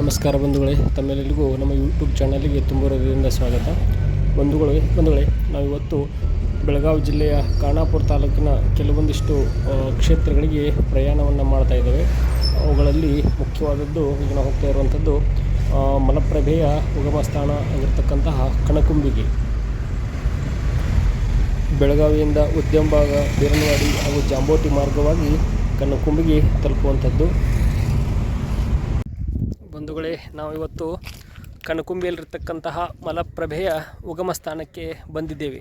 ನಮಸ್ಕಾರ ಬಂಧುಗಳೇ, ತಮ್ಮೆಲ್ಲರಿಗೂ ನಮ್ಮ ಯೂಟ್ಯೂಬ್ ಚಾನಲಿಗೆ ಹೃದಯದಿಂದ ಸ್ವಾಗತ. ಬಂಧುಗಳೇ ಬಂಧುಗಳೇ, ನಾವಿವತ್ತು ಬೆಳಗಾವಿ ಜಿಲ್ಲೆಯ ಖಾನಾಪುರ ತಾಲೂಕಿನ ಕೆಲವೊಂದಿಷ್ಟು ಕ್ಷೇತ್ರಗಳಿಗೆ ಪ್ರಯಾಣವನ್ನು ಮಾಡ್ತಾ ಇದ್ದೇವೆ. ಅವುಗಳಲ್ಲಿ ಮುಖ್ಯವಾದದ್ದು ಈಗ ನಾವು ಹೋಗ್ತಾ ಇರುವಂಥದ್ದು ಮಲಪ್ರಭೆಯ ಉಗಮ ಸ್ಥಾನ ಆಗಿರ್ತಕ್ಕಂತಹ ಕಣಕುಂಬಿಗೆ. ಬೆಳಗಾವಿಯಿಂದ ಉದ್ಯಮಭಾಗ ಬೀರನವಾಡಿ ಹಾಗೂ ಜಾಂಬೋಟಿ ಮಾರ್ಗವಾಗಿ ಕಣಕುಂಬಿಗೆ ತಲುಪುವಂಥದ್ದು ಬಂಧುಗಳೇ ನಾವಿವತ್ತು ಕನಕುಂಬಿಯಲ್ಲಿರ್ತಕ್ಕಂತಹ ಮಲಪ್ರಭೆಯ ಉಗಮ ಸ್ಥಾನಕ್ಕೆ ಬಂದಿದ್ದೇವೆ.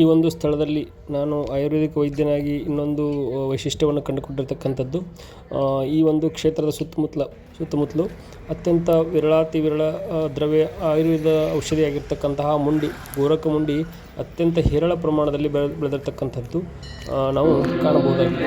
ಈ ಒಂದು ಸ್ಥಳದಲ್ಲಿ ನಾನು ಆಯುರ್ವೇದಿಕ್ ವೈದ್ಯನಾಗಿ ಇನ್ನೊಂದು ವೈಶಿಷ್ಟ್ಯವನ್ನು ಕಂಡುಕೊಂಡಿರ್ತಕ್ಕಂಥದ್ದು. ಈ ಒಂದು ಕ್ಷೇತ್ರದ ಸುತ್ತಮುತ್ತಲ ಸುತ್ತಮುತ್ತಲು ಅತ್ಯಂತ ವಿರಳಾತಿ ವಿರಳ ದ್ರವ್ಯ ಆಯುರ್ವೇದ ಔಷಧಿಯಾಗಿರ್ತಕ್ಕಂತಹ ಮುಂಡಿ ಗೋರಕ ಮುಂಡಿ ಅತ್ಯಂತ ಹೇರಳ ಪ್ರಮಾಣದಲ್ಲಿ ಬೆಳೆ, ಬೆಳೆದಿರ್ತಕ್ಕಂಥದ್ದು ನಾವು ಕಾಣಬಹುದಾಗಿದೆ.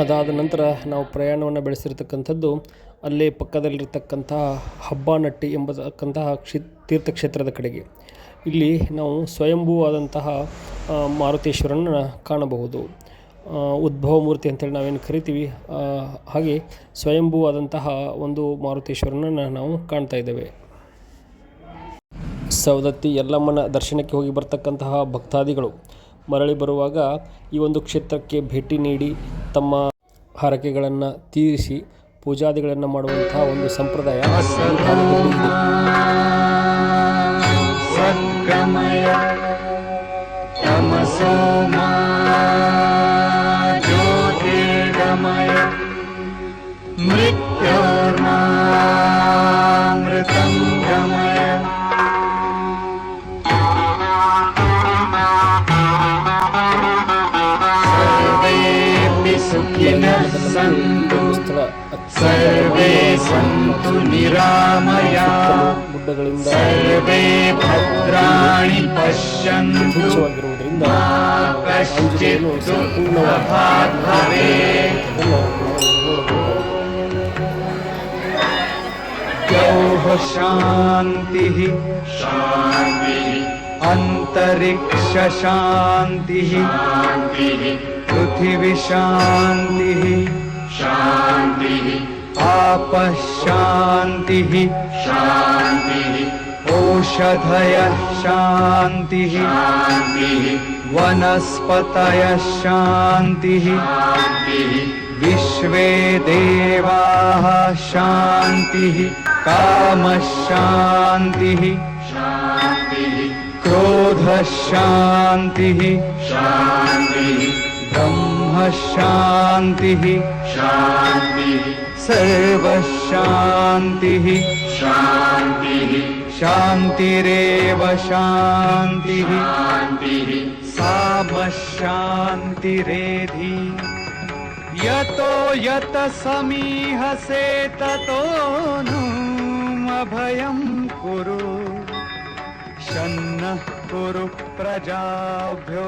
ಅದಾದ ನಂತರ ನಾವು ಪ್ರಯಾಣವನ್ನು ಬೆಳೆಸಿರ್ತಕ್ಕಂಥದ್ದು, ಅಲ್ಲೇ ಪಕ್ಕದಲ್ಲಿರ್ತಕ್ಕಂತಹ ಹಬ್ಬನಟ್ಟಿ ಎಂಬತಕ್ಕಂತಹ ಕ್ಷಿ, ತೀರ್ಥಕ್ಷೇತ್ರದ ಕಡೆಗೆ. ಇಲ್ಲಿ ನಾವು ಸ್ವಯಂಭೂವಾದಂತಹ ಮಾರುತೇಶ್ವರನ ಕಾಣಬಹುದು. ಉದ್ಭವ ಮೂರ್ತಿ ಅಂತೇಳಿ ನಾವೇನು ಕರಿತೀವಿ ಹಾಗೆ ಸ್ವಯಂಭೂವಾದಂತಹ ಒಂದು ಮಾರುತೇಶ್ವರನನ್ನು ನಾವು ಕಾಣ್ತಾ ಇದ್ದೇವೆ. ಸವದತ್ತಿ ಯಲ್ಲಮ್ಮನ ದರ್ಶನಕ್ಕೆ ಹೋಗಿ ಬರ್ತಕ್ಕಂತಹ ಭಕ್ತಾದಿಗಳು ಮರಳಿ ಬರುವಾಗ ಈ ಒಂದು ಕ್ಷೇತ್ರಕ್ಕೆ ಭೇಟಿ ನೀಡಿ ತಮ್ಮ ಹರಕೆಗಳನ್ನು ತೀರಿಸಿ ಪೂಜಾದಿಗಳನ್ನು ಮಾಡುವಂತಹ ಒಂದು ಸಂಪ್ರದಾಯ ಈ सन्तु निरामया। सर्वे भद्राणि पश्यन्तु। कश्चित् दुःखभाग् भवेत्। शान्तिः। शान्तिः। अन्तरिक्षशान्तिः। पृथिवीशान्तिः शान्तिः। आपः शान्तिः। ओषधयः शान्तिः। वनस्पतयः शान्तिः। विश्वे देवाः शान्तिः। कामः शान्तिः। क्रोधः शान्तिः। ब्रह्म शान्तिः सर्वशान्तिः। शान्तिरेव शान्तिः। सामशान्तिरेधि। यतो यत समीहसे ततो अभयं कुरु। शन्नः कुरु प्रजाभ्यो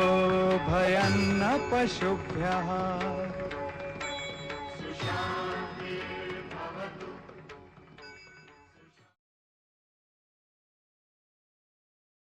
भयन्न पशुभ्यः